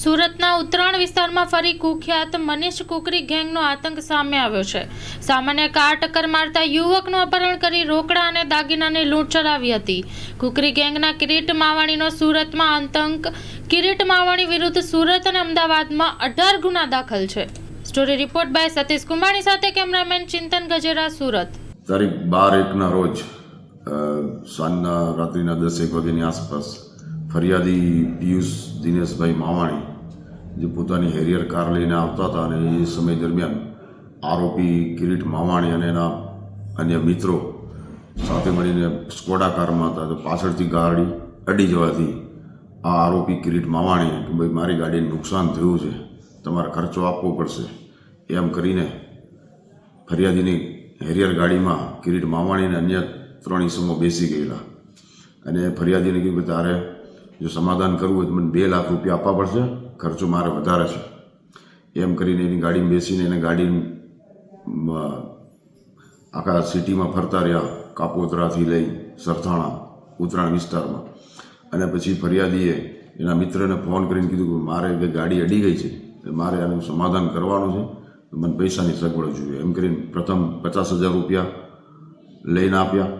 સુરતના ઉત્તરાયણ વિસ્તારમાં ફરી કુખ્યાત મનીષ કુકરી ગેંગનો આતંક સામે આવ્યો છે. સામાન્ય કાર ટક્કર મારતા યુવકનું અપહરણ કરી રોકડા અને દાગીનાની લૂંટ ચલાવી હતી. કુકરી ગેંગના કિરીટ માવાણીનો સુરતમાં આતંક. કિરીટ માવાણી વિરુદ્ધ સુરત અને અમદાવાદમાં અઢાર ગુના દાખલ છે. Story report by Satish Kumbhani સાથે કેમેરામેન ચિંતન ગજેરા, સુરત. તારીખ બાર એકના રોજ સાંજના રાત્રિના દસેક વાગ્યાની આસપાસ ફરિયાદી પિયુષ દિનેશભાઈ માવાણી જે પોતાની હેરિયર કાર લઈને આવતા હતા અને એ સમય દરમિયાન આરોપી કિરીટ માવાણી અને એના અન્ય મિત્રો સાથે મળીને સ્કોડા કારમાં હતા. તો પાછળથી ગાડી અડી જવાથી આ આરોપી કિરીટ માવાણી કે ભાઈ, મારી ગાડીને નુકસાન થયું છે, તમારે ખર્ચો આપવો પડશે. એમ કરીને ફરિયાદીની હેરિયર ગાડીમાં કિરીટ માવાણીને અન્ય ત્રણ ઈસમો બેસી ગયેલા. અને ફરિયાદીને કીધું કે તારે જો સમાધાન કરવું હોય તો મને બે લાખ રૂપિયા આપવા પડશે. ખર્ચો મારે વધારે છે. એમ કરીને એની ગાડીમાં બેસીને એને ગાડી આખા સિટીમાં ફરતા રહ્યા કાપોતરાથી લઈ સરથાણા, ઉત્તરાયણ વિસ્તારમાં. અને પછી ફરિયાદીએ એના મિત્રને ફોન કરીને કીધું કે મારે ગાડી અડી ગઈ છે મારે આનું સમાધાન કરવાનું છે મને પૈસાની સગવડ જોઈએ. એમ કરીને પ્રથમ પચાસ હજાર રૂપિયા લઈને આપ્યા.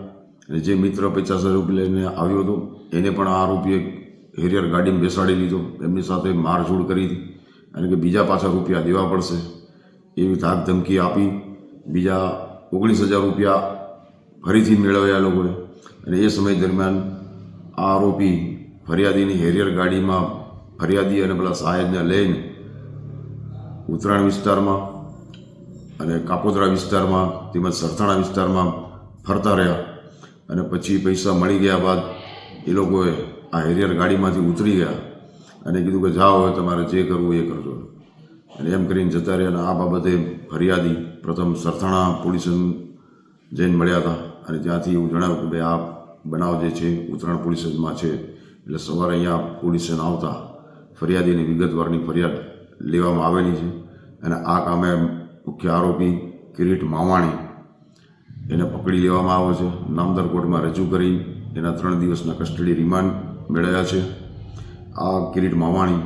અને જે મિત્ર પચાસ હજાર રૂપિયા લઈને આવ્યો હતો, એને પણ આ આરોપીએ હેરિયર ગાડીમાં બેસાડી લીધો. એમની સાથે મારઝૂડ કરી અને કે બીજા પાછા રૂપિયા દેવા પડશે. એવી ધાક ધમકી આપી. બીજા ઓગણીસ હજાર રૂપિયા ફરીથી મેળવ્યા લોકોએ. અને એ સમય દરમિયાન આ આરોપી ફરિયાદીની હેરિયર ગાડીમાં ફરિયાદી અને પેલા સાહેબને લઈને ઉત્તરાયણ વિસ્તારમાં અને કાપોદરા વિસ્તારમાં તેમજ સરથાણા વિસ્તારમાં ફરતા રહ્યા. અને પછી પૈસા મળી ગયા બાદ એ લોકોએ આ હેરિયર ગાડીમાંથી ઉતરી ગયા અને કીધું કે જાઓ, હવે તમારે જે કરવું એ કરજો. અને એમ કરીને જતા રહ્યા અને આ બાબતે ફરિયાદી પ્રથમ સરથાણા પોલીસ જઈને મળ્યા હતા. અને ત્યાંથી એવું જણાવ્યું કે ભાઈ, આ બનાવ જે છે, ઉત્તરાયણ પોલીસ સ્ટેશનમાં છે. એટલે સવારે અહીંયા પોલીસ આવતા ફરિયાદીની વિગતવારની ફરિયાદ લેવામાં આવેલી છે. અને આ કામે મુખ્ય આરોપી કિરીટ માવાણી એને પકડી લેવામાં આવ્યો છે. નામદાર કોર્ટમાં રજૂ કરી, એના ત્રણ દિવસના કસ્ટડી રિમાન્ડ મેળવ્યા છે. આ કિરીટ માવાણી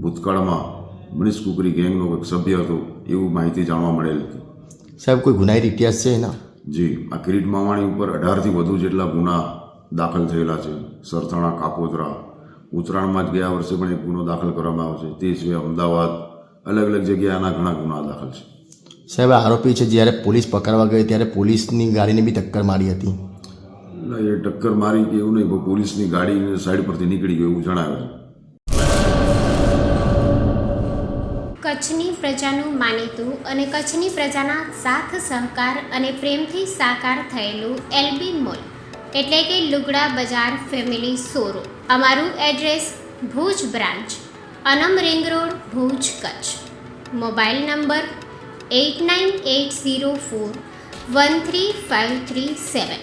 ભૂતકાળમાં મનીષ કુકરી ગેંગનો એક સભ્ય હતો એવું માહિતી જાણવા મળેલ હતી. સાહેબ કોઈ ગુનાહિત ઇતિહાસ છે એના? જી આ કિરીટ માવાણી ઉપર અઢારથી વધુ જેટલા ગુના દાખલ થયેલા છે. સરથાણા કાપોદરા ઉત્તરાયણમાં જ ગયા વર્ષે પણ એક ગુનો દાખલ કરવામાં આવ્યો છે. તે સિવાય અમદાવાદ અલગ અલગ જગ્યાએ આના ઘણા ગુના દાખલ છે. સાહેબ આરોપી છે જ્યારે પોલીસ પકડવા ગઈ ત્યારે પોલીસની ગાડીને બી ટક્કર મારી હતી. ના એ ટક્કર મારી કે એવું નહીં પોલીસની ગાડી સાઈડ પરથી નીકળી ગયું એવું જણાવે કચ્છની પ્રજાનું માનીતું અને કચ્છની પ્રજાના સાથ, સહકાર અને પ્રેમથી સાકાર થયેલું એલબી મોલ, એટલે કે લુગડા બજાર ફેમિલી સોરો અમારું address Bhuj branch, Anam ring road, Bhuj, Kutch. Mobile number eight nine eight zero four one three five three seven.